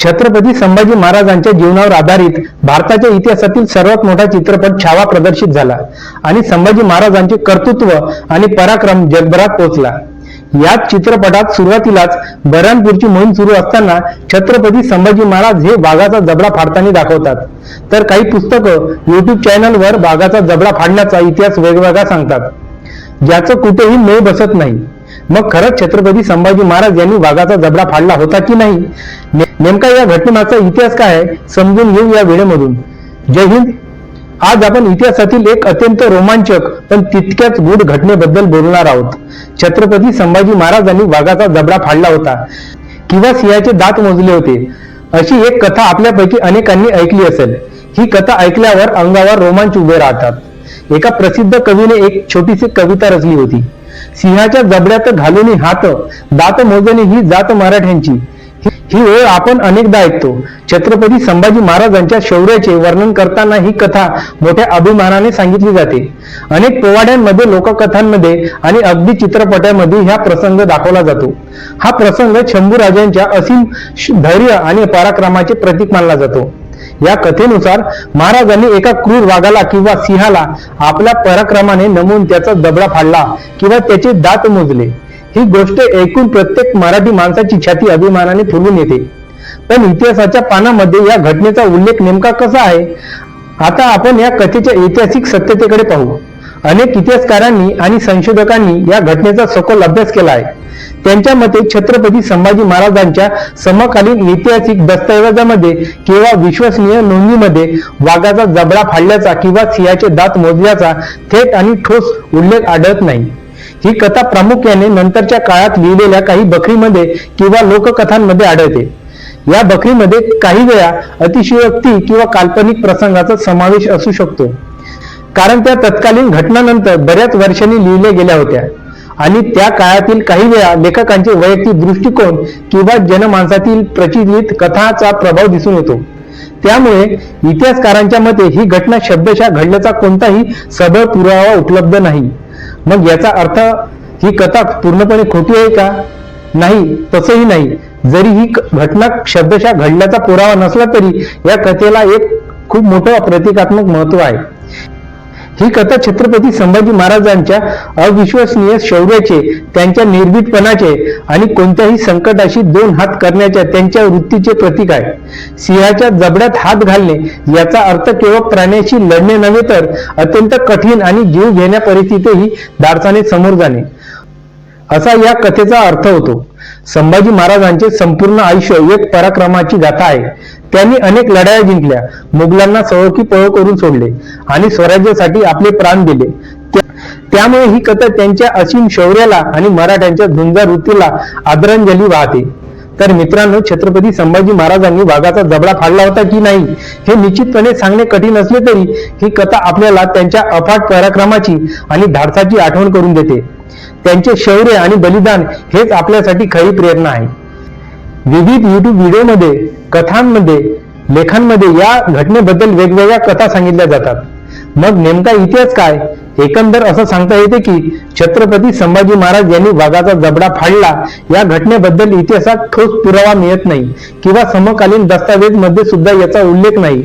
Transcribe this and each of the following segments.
छत्रपती संभाजी महाराजांच्या जीवनावर आधारित भारताच्या इतिहासातील सर्वात मोठा चित्रपट छावा प्रदर्शित झाला आणि संभाजी महाराजांचे कर्तृत्व आणि पराक्रम जगभरात पोहोचला. याच चित्रपटात सुरुवातीलाच बऱ्हाणपूरची मोहीम सुरू असताना छत्रपती संभाजी महाराज हे वाघाचा जबडा फाडताना दाखवतात. तर काही पुस्तकं युट्यूब चॅनलवर वाघाचा जबडा फाडण्याचा इतिहास वेगवेगळा सांगतात. ज्याचं कुठेही मेळ बसत नाही. मग खरंच छत्रपती संभाजी महाराज यांनी वाघाचा जबडा फाडला होता की नाही? नेमका या घटनेमागचा इतिहास काय आहे समजून घेऊ या वेळेमधून. जय हिंद. आज आपण इतिहासातील एक अत्यंत रोमांचक पण तितक्याच गूढ घटनेबद्दल बोलणार आहोत. छत्रपती संभाजी महाराजांनी वाघाचा जबडा फाडला होता. किंवा सिंहाचे दात मोजले होते. अशी एक कथा आपल्यापैकी अनेकांनी ऐकली असेल. ही कथा ऐकल्यावर अंगावर रोमांच उभे राहतात. एका प्रसिद्ध कवीने एक छोटीशी कविता रचली होती. सिंहाच्या जबड्यात घालून हात दात मोजणे ही जात मराठ्यांची. ही- ओळ आपण अनेकदा ऐकतो. छत्रपती संभाजी महाराजांच्या शौर्याचे वर्णन करताना ही कथा मोठ्या अभिमानाने सांगितली जाते. अनेक पोवाड्यांमध्ये लोककथांमध्ये आणि अगदी चित्रपटांमध्ये हा प्रसंग दाखवला जातो. हा प्रसंग शंभूराजांच्या असीम धैर्य आणि पराक्रमाचे प्रतीक मानला जातो. या कथेनुसार महाराजांनी एका क्रूर वाघाला किंवा सिंहाला आपल्या पराक्रमाने नमून त्याचा दबडा फाडला किंवा त्याचे दात मोजले. ही गोष्ट ऐकून प्रत्येक मराठी माणसाची छाती अभिमानाने फुलून येते. पण इतिहासाच्या पानामध्ये या घटनेचा उल्लेख नेमका कसा आहे? आता आपण या कथेच्या ऐतिहासिक सत्यतेकडे पाहू. अनेक इतिहासकारांनी आणि संशोधकांनी या घटनेचा सखोल अभ्यास केला आहे. त्यांच्या मते छत्रपती संभाजी महाराजांच्या समकालीन ऐतिहासिक दस्तऐवजामध्ये किंवा विश्वसनीय नोंदीमध्ये वाघाचा जबडा फाडल्याचा किंवा सिंहाचे दात मोजल्याचा थेट आणि ठोस उल्लेख आढळत नाही. ही कथा प्रामुख्याने नंतरच्या काळात लिहिलेल्या काही बकरीमध्ये किंवा लोककथांमध्ये आढळते. या बकरीमध्ये काही वेळा अतिशयोक्ती किंवा काल्पनिक प्रसंगाचा समावेश असू शकतो. कारण त्या तत्कालीन घटनानंतर बऱ्याच वर्षांनी लिहिल्या गेल्या होत्या. आणि त्या काळातील काही वेळा लेखकांचे वैयक्तिक दृष्टिकोन किंवा जनमानसातील प्रचलित कथाचा प्रभाव दिसून येतो. त्यामुळे इतिहासकारांच्या मते ही घटना शब्दशः घडल्याचा कोणताही सबळ पुरावा उपलब्ध नाही. मग याचा अर्थ ही कथा पूर्णपणे खोटी आहे का? नाही तसंही नाही. जरी ही क- घटना शब्दशः घडल्याचा पुरावा नसला तरी या कथेला एक खूप मोठं प्रतिकात्मक महत्त्व आहे. ही कथा छत्रपती संभाजी महाराजांच्या अविश्वसनीय शौर्याचे त्यांच्या निर्भीडपणाचे आणि कोणत्याही संकटाशी दोन हात करण्याच्या त्यांच्या वृत्तीचे प्रतीक आहे. सिंहाच्या जबड्यात हात घालणे याचा अर्थ केवळ प्राण्याशी लढणे नव्हे तर अत्यंत कठीण आणि जीव घेण्या परिस्थितीही धाडसाने समोर जाणे. असा या कथेचा अर्थ होतो. संभाजी महाराजांचे संपूर्ण आयुष्य एक पराक्रमाची गाथा आहे. त्यांनी अनेक लढाया जिंकल्या. मुघलांना सळोखी पळो करून सोडले आणि स्वराज्यासाठी आपले प्राण दिले. त्यामुळे ही कथा त्यांच्या असीम शौर्याला आणि मराठ्यांच्या झुंजा वृत्तीला आदरांजली वाहते. तर मित्रांनो छत्रपती संभाजी महाराजांनी वाघाचा जबडा फाडला होता की नाही हे निश्चितपणे सांगणे कठीण असले तरी ही कथा आपल्याला त्यांच्या अफाट पराक्रमाची आणि धाडसाची आठवण करून देते. त्यांचे शौर्य आणि बलिदान हेच आपल्यासाठी खरी प्रेरणा आहे. विविध युट्यूब व्हिडिओमध्ये कथांमध्ये लेखांमध्ये या घटनेबद्दल वेगवेगळ्या कथा सांगितल्या जातात. मग नेमका इतिहास काय? एकंदर असं सांगता येते की छत्रपती संभाजी महाराज यांनी वाघाचा जबडा फाडला. या घटनेबद्दल इतिहासात ठोस पुरावा मिळत नाही किंवा समकालीन दस्तावेजमध्ये सुद्धा याचा उल्लेख नाही.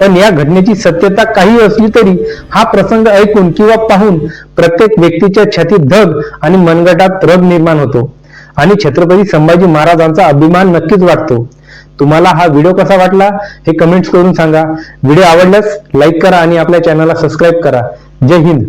पण या घटनेची सत्यता काही असली तरी हा प्रसंग ऐकून किंवा पाहून प्रत्येक व्यक्तीच्या छातीत धग आणि मनगटात रग निर्माण होतो. आणि छत्रपती संभाजी महाराजांचा अभिमान नक्कीच वाटतो. तुम्हाला हा व्हिडिओ कसा वाटला हे कमेंट्स करून सांगा. व्हिडिओ आवडल्यास लाईक करा आणि आपल्या चॅनलला सबस्क्राईब करा. जय हिंद.